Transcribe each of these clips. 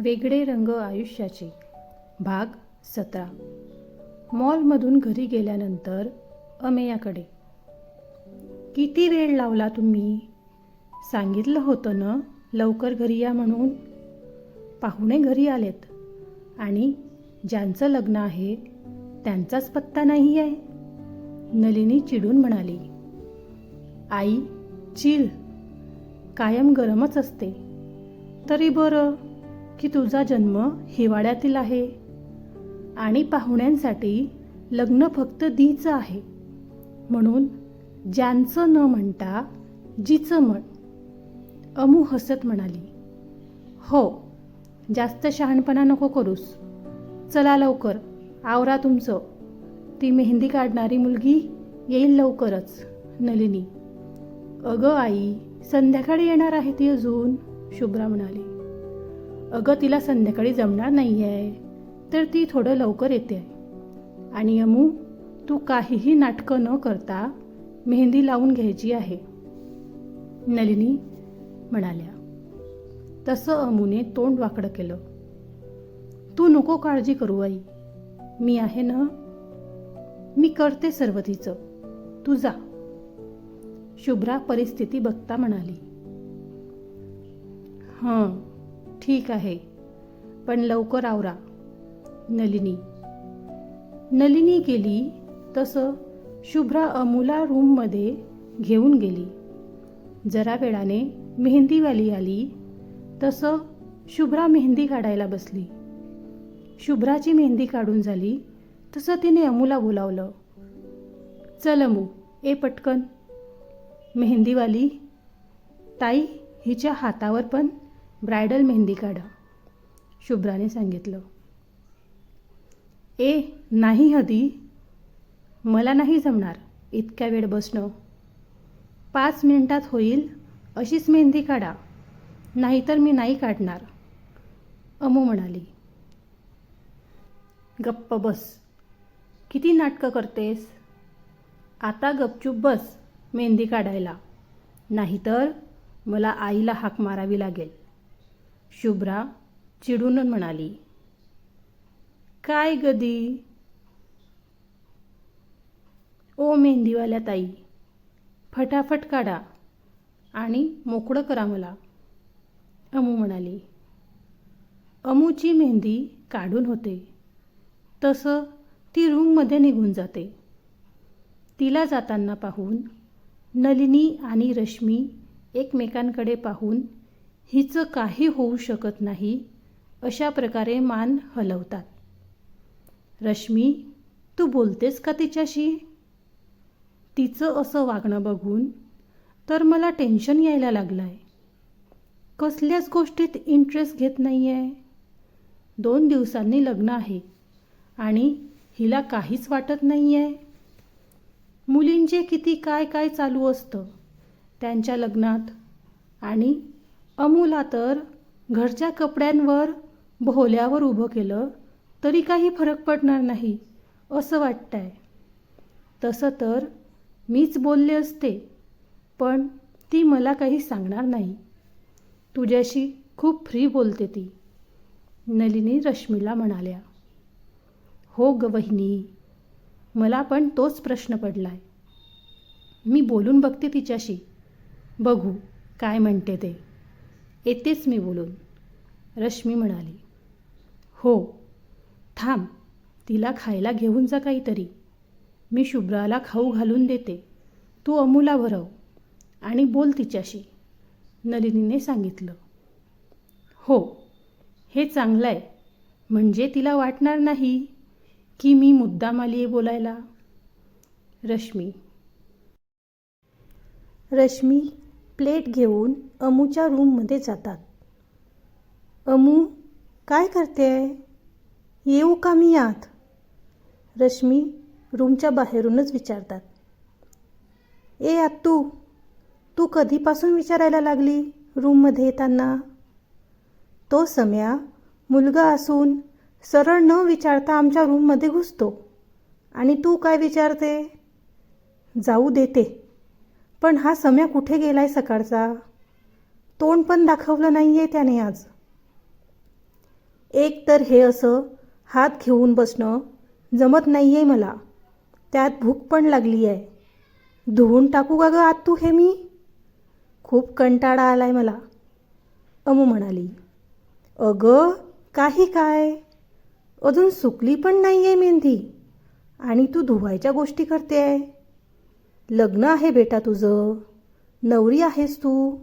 वेगळे रंग आयुष्याचे. भाग सतरा. मॉलमधून घरी गेल्यानंतर अमेयाकडे. किती वेळ लावला तुम्ही? सांगितलं होतं ना लवकर घरी या म्हणून. पाहुणे घरी आलेत. आणि ज्यांचं लग्न आहे त्यांचाच पत्ता नाही आहे. नलिनी चिडून म्हणाली आई चिल. कायम गरमच असते. तरी बरं की तुझा जन्म हिवाळ्यातील आहे. आणि पाहुण्यांसाठी लग्न फक्त दीचं आहे. म्हणून ज्यांचं न म्हणता जीचं म्हण. अमू हसत म्हणाली हो जास्त शहाणपणा नको करूस. चला लवकर आवरा तुमचं. ती मेहंदी काढणारी मुलगी येईल लवकरच नलिनी. अगं आई संध्याकाळी येणार आहे ती अजून शुभ्रा म्हणाली. अगं तिला संध्याकाळी जमणार नाही आहे तर ती थोडं लवकर येते. आहे आणि अमू तू काहीही नाटकं न करता मेहंदी लावून घ्यायची आहे. नलिनी म्हणाल्या. तसं अमूने तोंड वाकडं केलं. तू नको काळजी करू आई. मी आहे ना? मी करते सर्व तिचं. तू जा. शुभ्रा परिस्थिती बघता म्हणाली. हां ठीक आहे. पण लवकर आवरा. नलिनी. नलिनी गेली तसं शुभ्रा अमूला रूममध्ये घेऊन गेली. जरा वेळाने मेहंदीवाली आली तसं शुभ्रा मेहंदी काढायला बसली. शुभ्राची मेहंदी काढून झाली तसं तिने अमूला बोलावलं. चल अमू ए पटकन. मेहंदीवाली ताई हिच्या हातावर पण ब्रायडल मेहंदी काढा. शुभ्राने सांगितलं. ए नाही हदी. मला नाही जमणार इतक्या वेळ बसणं. पाच मिनिटात होईल अशीच मेहंदी काढा. नाहीतर मी नाही काढणार. अमू म्हणाली. गप्प बस. किती नाटकं करतेस? आता गपचूप बस मेहंदी काढायला. नाहीतर मला आईला हाक मारावी लागेल. शुभ्रा चिडून म्हणाली काय गदी ओ मेहंदीवाल्या ताई फटाफट काढा आणि मोकळं करा मला. अमू म्हणाली अमूची मेहंदी काढून होते. तसं ती रूममध्ये निघून जाते. तिला जाताना पाहून नलिनी आणि रश्मी एकमेकांकडे पाहून हिचं काही होऊ शकत नाही अशा प्रकारे मान हलवतात. रश्मी तू बोलतेस का तिच्याशी? तिचं असं वागणं बघून तर मला टेन्शन यायला लागलं आहे कसल्याच गोष्टीत इंटरेस्ट घेत नाही आहे दोन दिवसांनी लग्न आहे आणि हिला काहीच वाटत नाही आहे मुलींचे किती काय काय चालू असतं त्यांच्या लग्नात आणि अमूला तर घरच्या कपड्यांवर भोल्यावर उभं केलं तरी काही फरक पडणार नाही असं वाटतंय. तसं तर मीच बोलले असते पण ती मला काही सांगणार नाही. तुझ्याशी खूप फ्री बोलते ती नलिनी रश्मीला म्हणाल्या. हो ग वहिनी मला पण तोच प्रश्न पडला आहे मी बोलून बघते तिच्याशी. बघू काय म्हणते ते. येतेच मी बोलून. रश्मी म्हणाली हो थांब तिला खायला घेऊन जा काहीतरी. मी शुभ्राला खाऊ घालून देते. तू अमूला भरव आणि बोल तिच्याशी. नलिनीने सांगितलं. हो हे चांगलं आहे म्हणजे तिला वाटणार नाही की मी मुद्दाम आली आहे बोलायला. रश्मी. रश्मी प्लेट घेऊन अमूच्या रूममध्ये जातात. अमू काय करते येऊ का मी आत? रश्मी रूमच्या बाहेरूनच विचारतात. ए आत्तू तू कधीपासून विचारायला लागली रूममध्ये येताना? तो सम्या मुलगा असून सरळ न विचारता आमच्या रूममध्ये घुसतो. आणि तू काय विचारते? जाऊ देते. पण हा सम्या कुठे गेलाय सकाळचा? तोंड पण दाखवलं नाही आहे त्याने आज. एक तर हे असं हात घेऊन बसणं जमत नाही आहे मला. त्यात भूक पण लागली आहे धुवून टाकू का गं आत तू हे मी? खूप कंटाळा आला आहे मला. अमू म्हणाली अगं काही काय? अजून सुकली पण नाही आहे मेहंदी. आणि तू धुवायच्या गोष्टी करते आहे लग्न आहे बेटा तुझं. नवरी आहेस तू.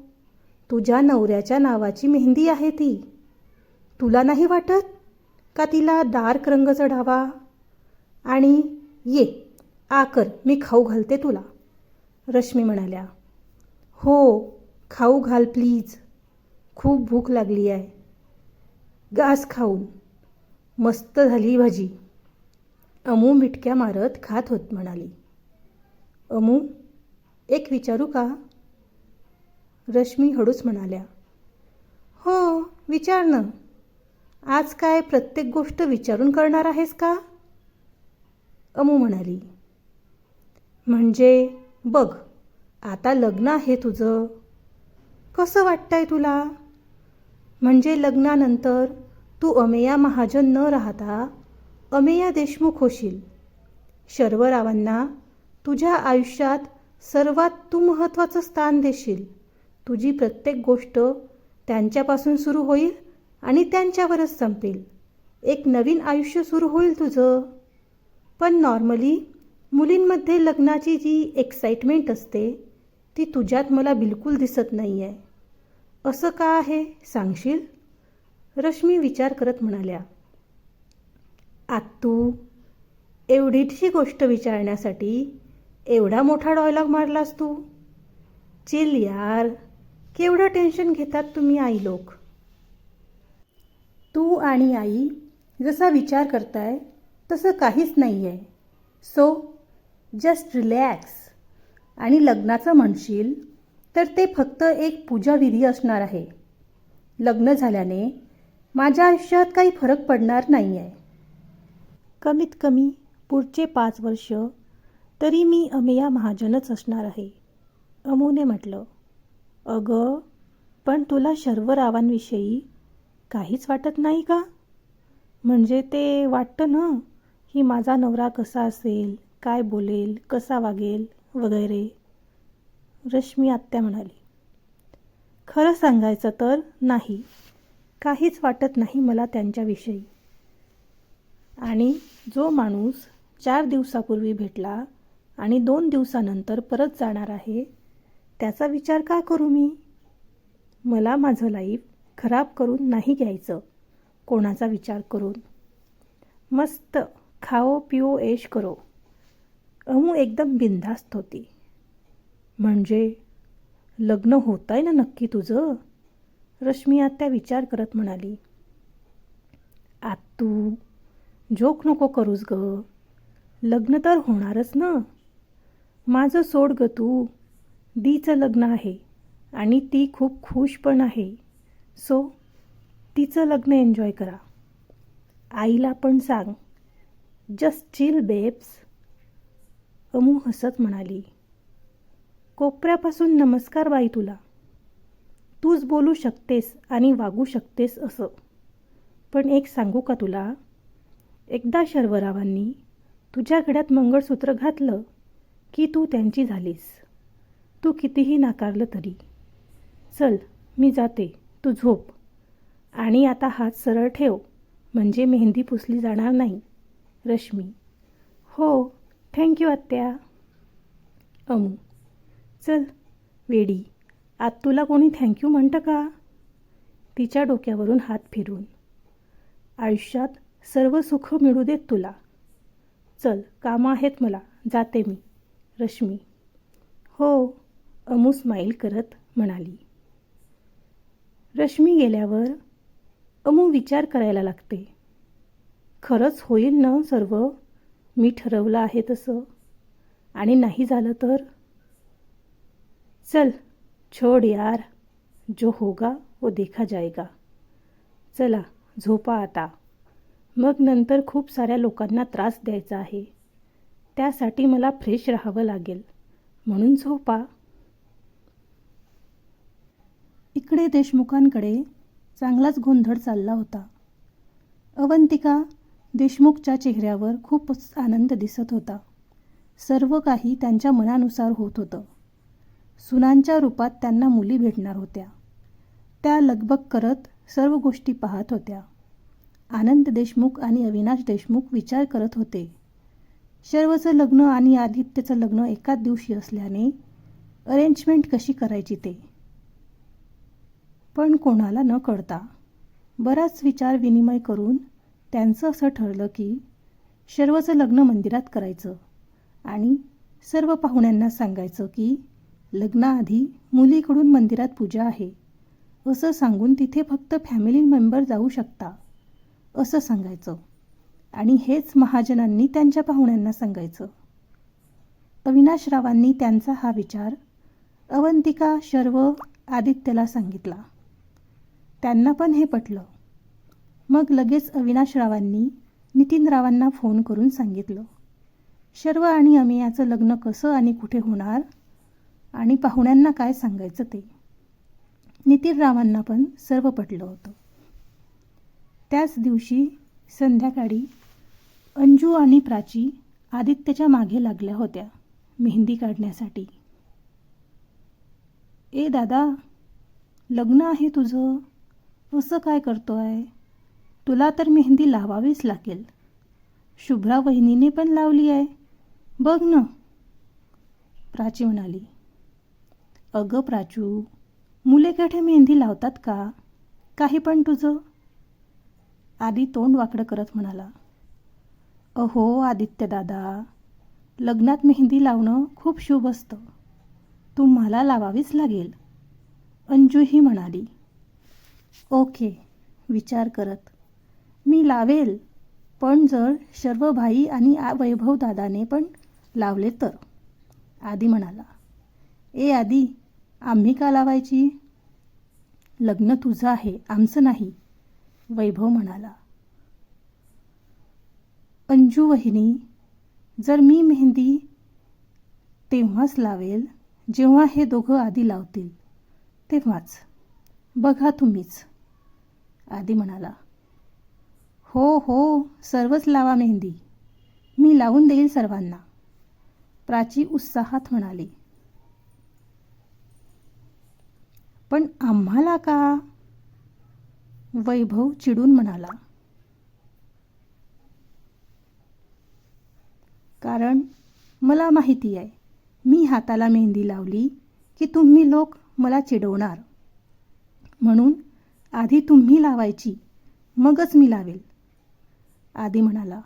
तुझ्या नवऱ्याच्या नावाची मेहंदी आहे ती. तुला नाही वाटत का तिला डार्क रंग चढावा? आणि ये आकर मी खाऊ घालते तुला. रश्मी म्हणाल्या. हो खाऊ घाल प्लीज. खूप भूक लागली आहे. घास खाऊन. मस्त झाली भाजी. अमू मिटक्या मारत खात होत म्हणाली. अमू एक विचारू का? रश्मी हळूच म्हणाल्या. हो विचार ना. आज काय प्रत्येक गोष्ट विचारून करणार आहेस का? अमू म्हणाली. म्हणजे बघ आता लग्न आहे तुझं. कसं वाटतंय तुला? म्हणजे लग्नानंतर तू अमेया महाजन न राहता अमेया देशमुख होशील. शर्वरावांना तुझ्या आयुष्यात सर्वात तू महत्त्वाचं स्थान देशील. तुझी प्रत्येक गोष्ट त्यांच्यापासून सुरू होईल आणि त्यांच्यावरच संपेल. एक नवीन आयुष्य सुरू होईल तुझं. पण नॉर्मली मुलींमध्ये लग्नाची जी एक्साइटमेंट असते ती तुझ्यात मला बिलकुल दिसत नाही आहे असं का आहे सांगशील? रश्मी विचार करत म्हणाल्या. आत्तू एवढीशी गोष्ट विचारण्यासाठी एवढा मोठा डायलॉग मारलास तू? चिल यार. केवढं टेन्शन घेतात तुम्ही आई लोक? तू आणि आई जसा विचार करताय तसं काहीच नाही आहे सो जस्ट रिलॅक्स आणि लग्नाचं म्हणशील तर ते फक्त एक पूजाविधी असणार आहे. लग्न झाल्याने माझ्या आयुष्यात काही फरक पडणार नाही आहे कमीत कमी पुढचे पाच वर्ष तरी मी अमेया महाजनच असणार आहे. अमूने म्हटलं अगं पण तुला शर्वरावांविषयी काहीच वाटत नाही का? म्हणजे ते वाटतं ना की माझा नवरा कसा असेल काय बोलेल कसा वागेल वगैरे. रश्मी आत्या म्हणाली खरं सांगायचं तर नाही काहीच वाटत नाही मला त्यांच्याविषयी. आणि जो माणूस चार दिवसापूर्वी भेटला आणि दोन दिवसानंतर परत जाणार आहे. त्याचा विचार का करू मी? मला माझं लाईफ खराब करून नाही घ्यायचं कोणाचा विचार करून. मस्त खाओ पिओ ऐश करो. अमू एकदम बिनधास्त होती. म्हणजे लग्न होत आहे ना नक्की तुझं? रश्मी आत्या विचार करत म्हणाली. आत्तू जोक नको करूस ग. लग्न तर होणारच ना. माझं सोड ग तू. दीचं लग्न आहे आणि ती खूप खुश पण आहे. सो तिचं लग्न एन्जॉय करा. आईला पण सांग. Just chill babes. अमू हसत म्हणाली. कोपऱ्यापासून नमस्कार बाई तुला. तूच बोलू शकतेस आणि वागू शकतेस असं. पण एक सांगू का तुला? एकदा शर्वरावांनी तुझ्या घड्यात मंगळसूत्र घातलं. की तू त्यांची झालीस. तू कितीही नाकारलं तरी. चल मी जाते. तू झोप. आणि आता हात सरळ ठेव. म्हणजे मेहंदी पुसली जाणार नाही. रश्मी. हो थँक्यू आत्या. अमू. चल वेडी. आत तुला कोणी थँक्यू म्हणतं का? तिच्या डोक्यावरून हात फिरून आयुष्यात सर्व सुख मिळू देत तुला. चल कामं आहेत मला. जाते मी. रश्मी. हो अमू स्माईल करत म्हणाली. रश्मी गेल्यावर अमू विचार करायला लागते. खरंच होईल ना सर्व? मी ठरवलं आहे तसं. आणि नाही झालं तर? चल छोड यार. जो होगा वो देखा जाएगा चला झोपा आता. मग नंतर खूप साऱ्या लोकांना त्रास द्यायचा आहे. त्यासाठी मला फ्रेश राहावं लागेल. म्हणून झोपा. इकडे देशमुखांकडे चांगलाच गोंधळ चालला होता. अवंतिका देशमुखच्या चेहऱ्यावर खूपच आनंद दिसत होता. सर्व काही त्यांच्या मनानुसार होत होतं. सुनांच्या रूपात त्यांना मुली भेटणार होत्या. त्या लगबग करत सर्व गोष्टी पाहत होत्या. आनंद देशमुख आणि अविनाश देशमुख विचार करत होते. शर्वचं लग्न आणि आदित्यचं लग्न एकाच दिवशी असल्याने अरेंजमेंट कशी करायची ते? पण कोणाला न कळता बराच विचार विनिमय करून त्यांचं असं ठरलं की शर्वचं लग्न मंदिरात करायचं आणि सर्व पाहुण्यांना सांगायचं की लग्नाआधी मुलीकडून मंदिरात पूजा आहे. असं सांगून तिथे फक्त फॅमिली मेंबर जाऊ शकता असं सांगायचं. आणि हेच महाजनांनी त्यांच्या पाहुण्यांना सांगायचं. अविनाशरावांनी त्यांचा हा विचार अवंतिका शर्व आदित्यला सांगितला. त्यांना पण हे पटलं. मग लगेच अविनाशरावांनी नितीनरावांना फोन करून सांगितलं शर्व आणि अमियाचं लग्न कसं आणि कुठे होणार? आणि पाहुण्यांना काय सांगायचं ते? नितीनरावांना पण सर्व पटलं होतं. त्याच दिवशी संध्याकाळी अंजू आणि प्राची आदित्यच्या मागे लागल्या होत्या मेहंदी काढण्यासाठी. ए दादा लग्न आहे तुझं? असं काय करतो आहे तुला तर मेहंदी लावावीच लागेल. शुभ्रा वहिनीने पण लावली आहे. बघ ना. प्राची म्हणाली अगं प्राचू मुले केठे मेहंदी लावतात का? काही पण तुझं? आधी तोंड वाकडं करत म्हणाला अहो आदित्यदादा लग्नात मेहंदी लावणं खूप शुभ असतं. तुम्हाला लावावीच लागेल. अंजूही म्हणाली. ओके विचार करत. मी लावेल पण जर सर्व भाई आणि आ वैभव दादाने पण लावले तर. आदी म्हणाला. ए आदी आम्ही का लावायची? लग्न तुझं आहे आमचं नाही. वैभव म्हणाला. अंजू वहिनी जर मी मेहंदी तेव्हाच लावेल जेव्हा हे दोघं आधी लावतील तेव्हाच. बघा तुम्हीच. आधी म्हणाला हो हो सर्वच लावा मेहंदी. मी लावून देईल सर्वांना. प्राची उत्साहात म्हणाली पण आम्हाला का? वैभव चिडून म्हणाला मला माहिती आहे. मी हाताला मेहंदी लावली की तुम्ही लोक मला चिडवणार. म्हणून आधी तुम्ही लावायची मगच मी लावेल. आदी म्हणाला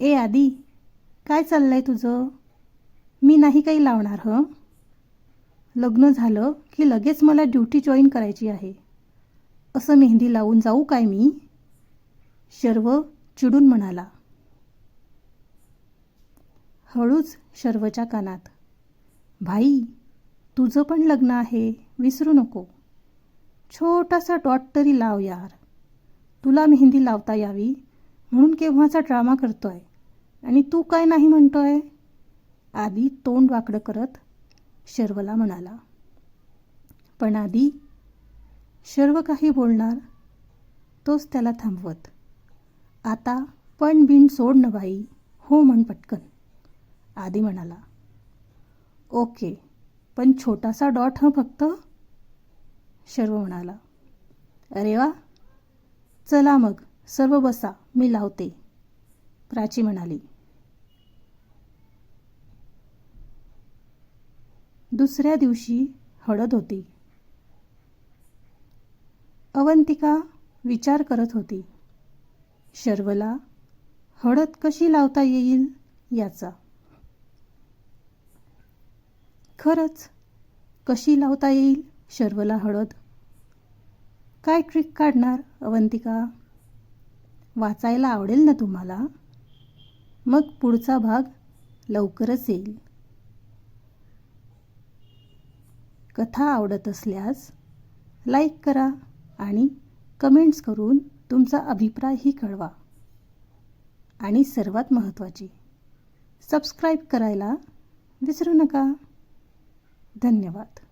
ए आदी काय चाललंय तुझं? मी नाही काही लावणार हं? लग्न झालं की लगेच मला ड्युटी जॉईन करायची आहे. असं मेहंदी लावून जाऊ काय मी? शर्व चिडून म्हणाला हळूच शर्वच्या कानात. भाई तुझं पण लग्न आहे विसरू नको. छोटासा डॉट तरी लाव यार. तुला मेहंदी लावता यावी म्हणून केव्हाचा ड्रामा करतोय? आणि तू काय नाही म्हणतोय? आधी तोंड वाकडं करत शर्वला म्हणाला. पण आधी शर्व काही बोलणार तोच त्याला थांबवत. आता पण बिन सोड न बाई हो म्हण पटकन. आदी म्हणाला. ओके पण छोटासा डॉट हं फक्त? शर्व म्हणाला. अरे वा. चला मग सर्व बसा मी लावते. प्राची म्हणाली. दुसऱ्या दिवशी हळद होती. अवंतिका विचार करत होती. शर्वला हळद कशी लावता येईल? याचा. खरंच? कशी लावता येईल शर्वला हळद? काय ट्रिक काढणार अवंतिका? वाचायला आवडेल ना तुम्हाला? मग पुढचा भाग लवकरच येईल. कथा आवडत असल्यास लाईक करा आणि कमेंट्स करून तुमचा अभिप्रायही कळवा. आणि सर्वात महत्त्वाची सबस्क्राईब करायला विसरू नका. धन्यवाद.